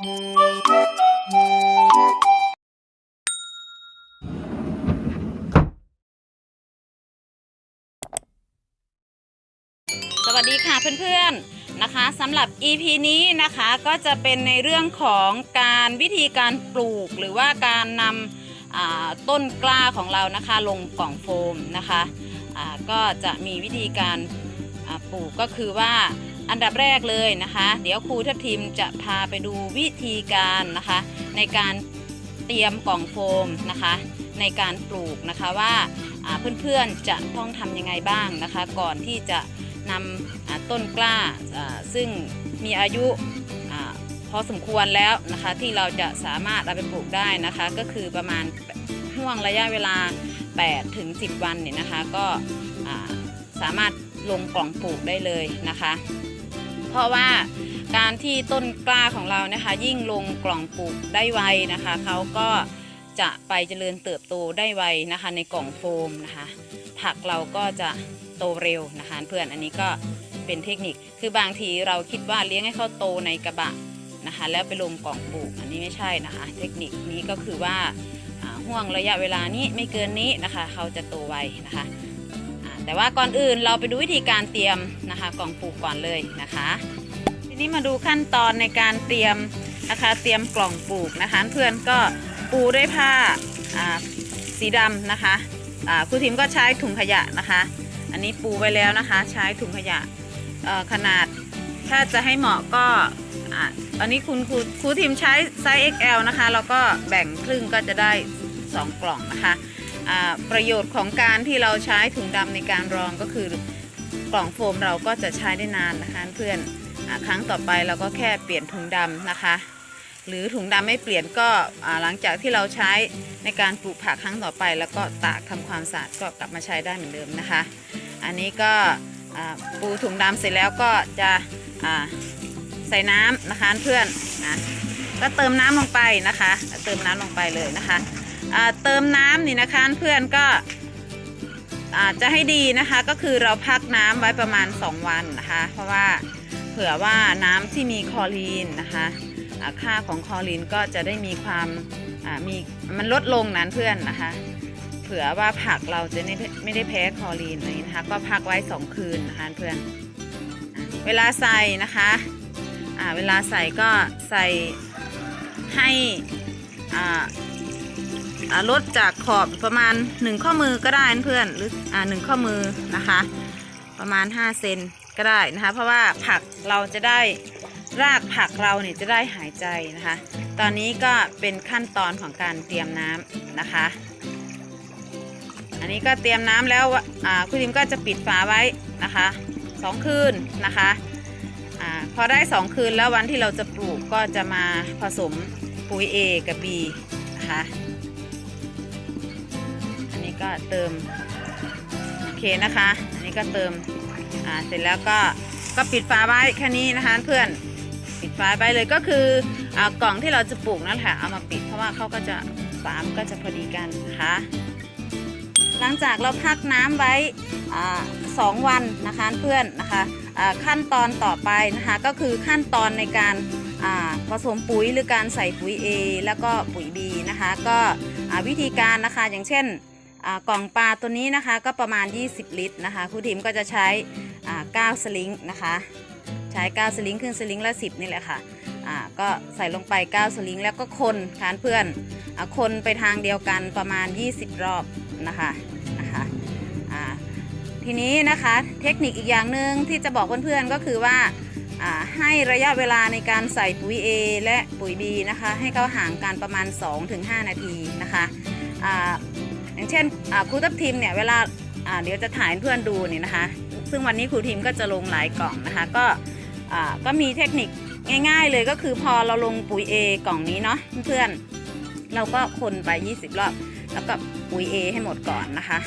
สวัสดีค่ะเพื่อนๆนะคะสำหรับ EP นี้นะคะก็จะเป็นในเรื่องของการวิธีการปลูกหรือว่าการนำต้นกล้าของเรานะคะลงกล่องโฟมนะคะก็จะมีวิธีการปลูกก็คือว่า อันดับแรกเลยนะคะ เดี๋ยวครูทัพทีมจะพาไปดูวิธีการนะคะ ในการเตรียมกล่องโฟมนะคะ ในการปลูกนะคะว่าเพื่อนๆจะต้องทำยังไงบ้างนะคะ ก่อนที่จะนำต้นกล้าซึ่งมีอายุพอสมควรแล้วนะคะที่เราจะสามารถเอาไปปลูกได้นะคะ ก็คือประมาณห่วงระยะเวลา8ถึง10 วันเนี่ยนะคะ ก็สามารถลงกล่องปลูกได้เลยนะคะ เพราะว่าการที่ต้นกล้าของเรานะคะ ยิ่งลงกล่องปลูกได้ไวนะคะเขาก็จะไปเจริญเติบโตได้ไวนะคะ ในกล่องโฟมนะคะ ผักเราก็จะโตเร็วนะคะ เพื่อนอันนี้ก็เป็นเทคนิคคือบางทีเราคิดว่าเลี้ยงให้เขาโตในกระบะนะคะ แล้วไปลงกล่องปลูกอันนี้ไม่ใช่นะคะ เทคนิคนี้ก็คือว่าห่วงระยะเวลานี้ไม่เกินนี้นะคะ เขาจะโตไวนะคะ แต่ว่าก่อนอื่นเราไปดูวิธีการเตรียมนะคะกล่องปลูกก่อนเลยนะคะ ทีนี้มาดูขั้นตอนในการเตรียมนะคะเตรียมกล่องปลูกนะคะ เพื่อนก็ปูด้วยผ้าสีดำนะคะครูทิมก็ใช้ถุงขยะนะคะ อันนี้ปูไว้แล้วนะคะ ใช้ถุงขยะขนาดถ้าจะให้เหมาะก็อันนี้คุณครูครูทิมใช้ไซส์ XL นะคะ แล้วก็แบ่งครึ่งก็จะได้ 2 กล่องนะคะ ประโยชน์ของการที่เราใช้ถุงดำในการรองก็คือกล่องโฟมเราก็จะใช้ได้นานนะคะเพื่อนอครั้งต่อไปเราก็แค่เปลี่ยนถุงดำนะคะ หรือถุงดำไม่เปลี่ยนก็หลังจากที่เราใช้ในการปลูกผักครั้งต่อไป แล้วก็ตากทำความสะอาดก็กลับมาใช้ได้เหมือนเดิมนะคะ อันนี้ก็ปูถุงดำเสร็จแล้วก็จะใส่น้ำนะคะเพื่อนนะก็เติมน้ำลงไปนะคะ เติมน้ำลงไปเลยนะคะ เติมน้ำนี่นะคะเพื่อนก็อาจจะให้ดีนะคะก็คือเราพักน้ำไว้ประมาณ 2 วันนะคะ เพราะว่าเผื่อว่าน้ำที่มีคลอรีนนะคะค่าของคลอรีนก็จะได้มีความมีมันลดลงนั้นเพื่อนนะคะ เผื่อว่าผักเราจะไม่ได้ไม่ได้แพ้คลอรีนอะไรนี้นะคะ ก็พักไว้ 2 คืนนะคะเพื่อน เวลาใส่นะคะเวลาใส่ก็ใส่ให้อ่าอ่า ลดจากขอบประมาณ 1 ข้อมือก็ได้เพื่อนหรืออ่าหนึ่งข้อมือนะคะ ประมาณ 5 เซนก็ได้นะคะ เพราะว่าผักเราจะได้รากผักเราเนี่ยจะได้หายใจนะคะ ตอนนี้ก็เป็นขั้นตอนของการเตรียมน้ำนะคะ อันนี้ก็เตรียมน้ำแล้วอ่าคุณทิมก็จะปิดฝาไว้นะคะสองคืนนะคะอาพอได้สองคืนแล้ววันที่เราจะปลูกก็จะมาผสมปุ๋ย A กับ B นะคะ ก็เติมโอเคนะคะ อันนี้ก็เติมอ่าเสร็จแล้วก็ก็ปิดฝาไว้แค่นี้นะคะเพื่อนปิดฝาไปเลยก็คืออ่ากล่องที่เราจะปลูกนั่นแหละเอามาปิดเพราะว่าเขาก็จะฝามก็จะพอดีกันนะคะหลังจากเราพักน้ำไว้สองวันนะคะเพื่อนนะคะขั้นตอนต่อไปนะคะก็คือขั้นตอนในการผสมปุ๋ยหรือการใส่ปุ๋ย A แล้วก็ปุ๋ย B นะคะก็วิธีการนะคะอย่างเช่น กล่องปลาตัวนี้นะคะก็ประมาณ 20 ลิตรนะคะครูทิมก็จะใช้อ่า9สลิงนะคะใช้9สลิงครึ่งสลิงละ 10 นี่แหละค่ะอ่าก็ใส่ลงไป 9 สลิงแล้วก็คนทานเพื่อนอคนไปทางเดียวกันประมาณ 20 รอบนะคะนะคะทีนี้นะคะเทคนิคอีกอย่างหนึ่งที่จะบอกเพื่อนๆก็คือว่าอ่าให้ระยะเวลาในการใส่ปุ๋ย A และปุ๋ย B นะคะให้เขาห่างกันประมาณ 2-5 นาทีนะคะ อ่าอย่างเช่นครูทับทิมเนี่ยเวลาเดี๋ยวจะถ่ายให้เพื่อนดูนี่นะคะ ซึ่งวันนี้ครูทิมก็จะลงหลายกล่องนะคะ ก็ก็มีเทคนิคง่าย ๆ เลยก็คือพอเราลงปุ๋ย A กล่องนี้เนาะเพื่อนเราก็คนไป 20 รอบ แล้วก็ปุ๋ย A ให้หมดก่อนนะคะ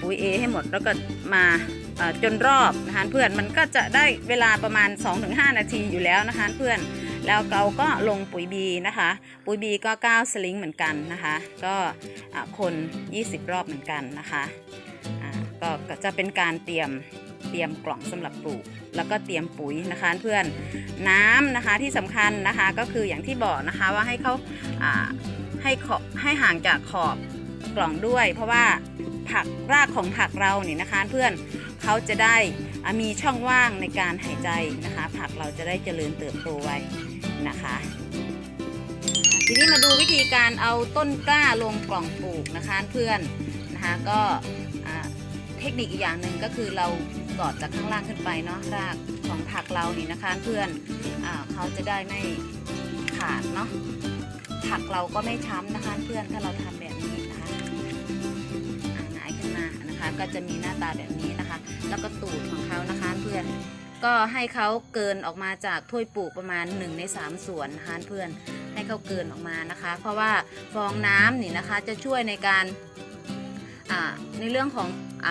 ปุ๋ย A ให้หมดแล้วก็มาจนรอบนะคะเพื่อนมันก็จะได้เวลาประมาณ 2-5 นาทีอยู่แล้วนะคะเพื่อน แล้วเราก็ลงปุ๋ยบีนะคะ ปุ๋ยบีก็ 9 สลิงเหมือนกันนะคะ ก็คน 20 รอบเหมือนกันนะคะก็จะเป็นการเตรียมเตรียมกล่องสำหรับปลูก แล้วก็เตรียมปุ๋ยนะคะเพื่อนน้ำนะคะที่สำคัญนะคะก็คืออย่างที่บอกนะคะว่าให้เขาให้ขอบให้ห่างจากขอบกล่องด้วย เพราะว่าผักรากของผักเราเนี่ยนะคะเพื่อนเขาจะได้มีช่องว่างในการหายใจนะคะ ผักเราจะได้เจริญเติบโตไว นะคะทีนี้มาดูวิธีการเอาต้นกล้าลงกล่องปลูกนะคะเพื่อนนะคะก็เทคนิคอีกอย่างหนึ่งก็คือเรากอดจากข้างล่างขึ้นไปเนาะรากของผักเรานี่นะคะเพื่อนอเขาจะได้ไม่ขาดเนาะผักเราก็ไม่ช้ำนะคะเพื่อนถ้าเราทำแบบนี้นะคะหงายขึ้นมานะคะก็จะมีหน้าตาแบบนี้นะคะ แล้วก็ตูดของเขานะคะเพื่อน ก็ให้เขาเกินออกมาจากถ้วยปลูกประมาณ 1 ใน 3 ส่วนนะคะเพื่อนให้เขาเกินออกมานะคะ เพราะว่าฟองน้ำนี่นะคะจะช่วยในการในเรื่องของอ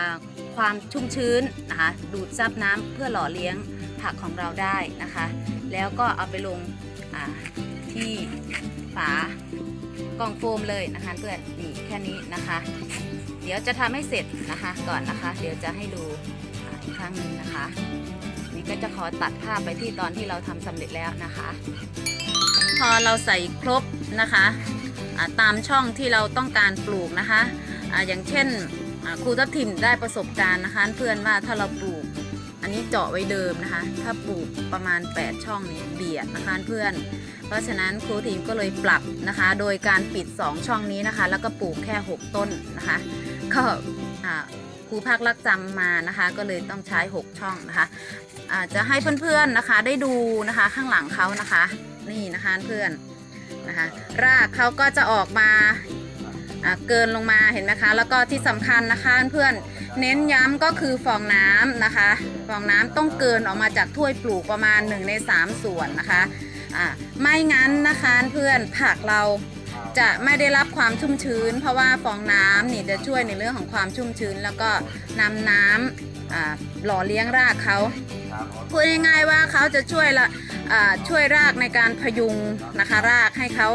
ความชุ่มชื้นนะคะดูดซับน้ำเพื่อหล่อเลี้ยงผักของเราได้นะคะ แล้วก็เอาไปลงที่ฝากล่องโฟมเลยนะคะเพื่อนนี่แค่นี้นะคะ เดี๋ยวจะทำให้เสร็จนะคะก่อนนะคะ เดี๋ยวจะให้ดูอีกครั้งหนึ่งนะคะ นี่ก็จะขอตัดภาพไปที่ตอนที่เราทำสำเร็จแล้วนะคะ พอเราใส่ครบนะคะตามช่องที่เราต้องการปลูกนะคะอ่าอย่างเช่นครูทัพทิมได้ประสบการณ์นะคะ เพื่อนว่าถ้าเราปลูก อันนี้เจาะไว้เดิมนะคะ ถ้าปลูกประมาณ 8 ช่องนี้เบียดนะคะเพื่อน เพราะฉะนั้นครูทีมก็เลยปรับนะคะ โดยการปิด 2 ช่องนี้นะคะ แล้วก็ปลูกแค่ 6 ต้นนะคะ ก็อ่า ครูภาครักจำมานะคะ ก็เลยต้องใช้ 6 ช่องนะคะอาจจะให้เพื่อนๆนะคะได้ดูนะคะข้างหลังเขานะคะ นี่นะคะเพื่อนนะคะ รากเขาก็จะออกมาเกินลงมาเห็นไหมคะ แล้วก็ที่สำคัญนะคะเพื่อนเน้นย้ำก็คือฟองน้ำนะคะ ฟองน้ำต้องเกินออกมาจากถ้วยปลูกประมาณ1ใน3 ส่วนนะคะ ไม่งั้นนะคะเพื่อนผักเรา จะไม่ได้รับความชุ่มชื้น เพราะว่าฟองน้ำนี่จะช่วยในเรื่องของความชุ่มชื้น แล้วก็นำน้ำอ่าหล่อเลี้ยงรากเขาพูดง่ายๆว่าเขาจะช่วยละอ่าช่วยรากในการพยุงนะคะรากให้เขา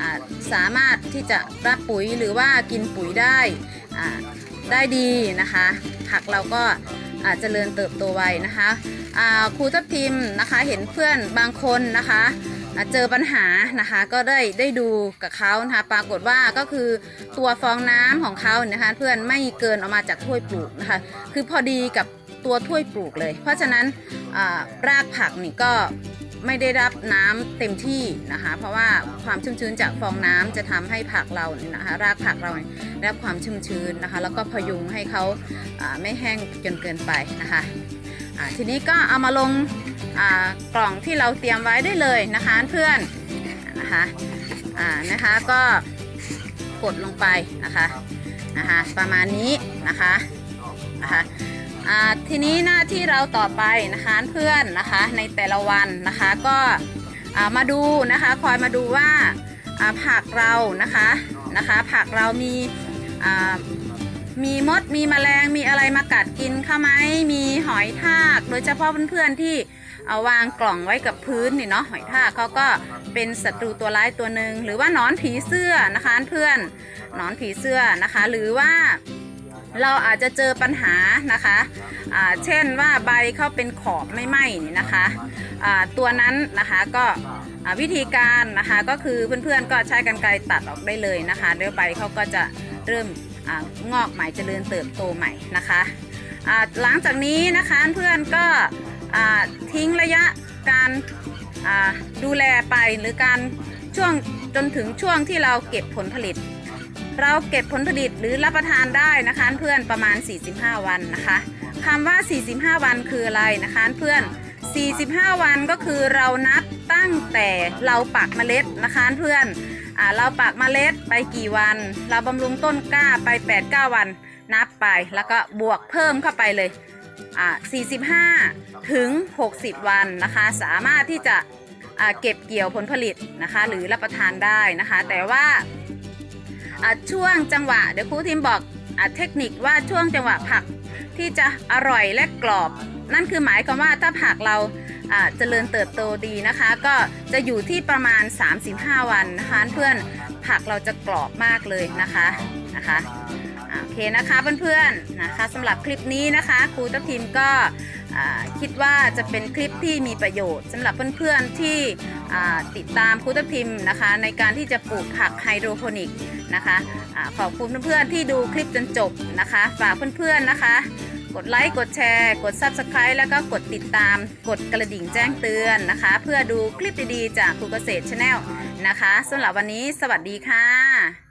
อ่าสามารถที่จะรับปุ๋ยหรือว่ากินปุ๋ยได้อ่าได้ดีนะคะ ผักเราก็อาจเจริญเติบโตไวนะคะอ่าครูทัพทิมนะคะเห็นเพื่อนบางคนนะคะอ่า เจอปัญหานะคะก็ได้ได้ดูกับเขานะคะปรากฏว่าก็คือตัวฟองน้ำของเขาเนะคะเพื่อนไม่เกินออกมาจากถ้วยปลูกนะคะคือพอดีกับตัวถ้วยปลูกเลย เพราะฉะนั้นอ่ารากผักนี่ก็ไม่ได้รับน้ำเต็มที่นะคะ เพราะว่าความชุ่มชื้นจากฟองน้ำจะทำให้ผักเรานะคะรากผักเราได้รับความชุ่มชื้นนะคะ แล้วก็พยุงให้เขาไม่แห้งจนเกินไปนะคะทีนี้ก็เอามาลง กล่องที่เราเตรียมไว้ได้เลยนะคะเพื่อนนะคะนะคะก็กดลงไปนะคะนะคะประมาณนี้นะคะนะคะทีนี้หน้าที่เราต่อไปนะคะเพื่อนนะคะในแต่ละวันนะคะก็มาดูนะคะคอยมาดูว่าผักเรานะคะนะคะผักเรามีมีมดมีแมลงมีอะไรมากัดกินเข้าไหมมีหอยทาก โดยเฉพาะเพื่อนๆที่ เอาวางกล่องไว้กับพื้นนี่เนาะหอยทากเขาก็เป็นศัตรูตัวร้ายตัวหนึ่งหรือว่านอนผีเสื้อนะคะเพื่อนนอนผีเสื้อนะคะ หรือว่าเราอาจจะเจอปัญหานะคะอ่าเช่นว่าใบเขาเป็นขอบไม่ไหม้นี่นะคะอ่าตัวนั้นนะคะก็วิธีการนะคะก็คือเพื่อนๆก็ใช้กรรไกรตัดออกได้เลยนะคะเดี๋ยวใบเขาก็จะเริ่มองอกใหม่เจริญเติบโตใหม่นะคะหลังจากนี้นะคะเพื่อนก็ ทิ้งระยะการอ่าดูแลไปหรือการช่วงจนถึงช่วงที่เราเก็บผลผลิต เราเก็บผลผลิตหรือรับประทานได้นะคะเพื่อนประมาณ 45 วันนะคะคำว่า 45 วันคืออะไรนะคะเพื่อน 45 วันก็คือเรานับตั้งแต่เราปักเมล็ดนะคะเพื่อนอเราปักเมล็ดไปกี่วัน เราบำรุงต้นกล้าไป 8-9 วัน นับไปแล้วก็บวกเพิ่มเข้าไปเลย 45 ถึง 60 วันนะคะ สามารถที่จะเก็บเกี่ยวผลผลิตนะคะ หรือรับประทานได้นะคะ แต่ว่าช่วงจังหวะเดี๋ยวครูทีมบอกอเทคนิคว่าช่วงจังหวะผักที่จะอร่อยและกรอบ นั่นคือหมายความว่าถ้าผักเราอะเจริญเติบโตดีนะคะ ก็จะอยู่ที่ประมาณ 35 วันนะคะ เพื่อนผักเราจะกรอบมากเลยนะคะนะคะ เคนะคะเพื่อนๆนะคะสำหรับคลิปนี้นะคะครูทัพทิมก็คิดว่าจะเป็นคลิปที่มีประโยชน์สำหรับเพื่อนๆที่ติดตามครูทัพทิมนะคะ ในการที่จะปลูกผักไฮโดรโปนิกนะคะอาขอบคุณเพื่อนๆที่ดูคลิปจนจบนะคะ ฝากเพื่อนๆนะคะ กดไลค์กดแชร์ กด Subscribe แล้วก็กดติดตามกดกระดิ่งแจ้งเตือนนะคะ เพื่อดูคลิปดีๆ จากครูเกษตรชาแนลนะคะสำหรับวันนี้สวัสดีค่ะ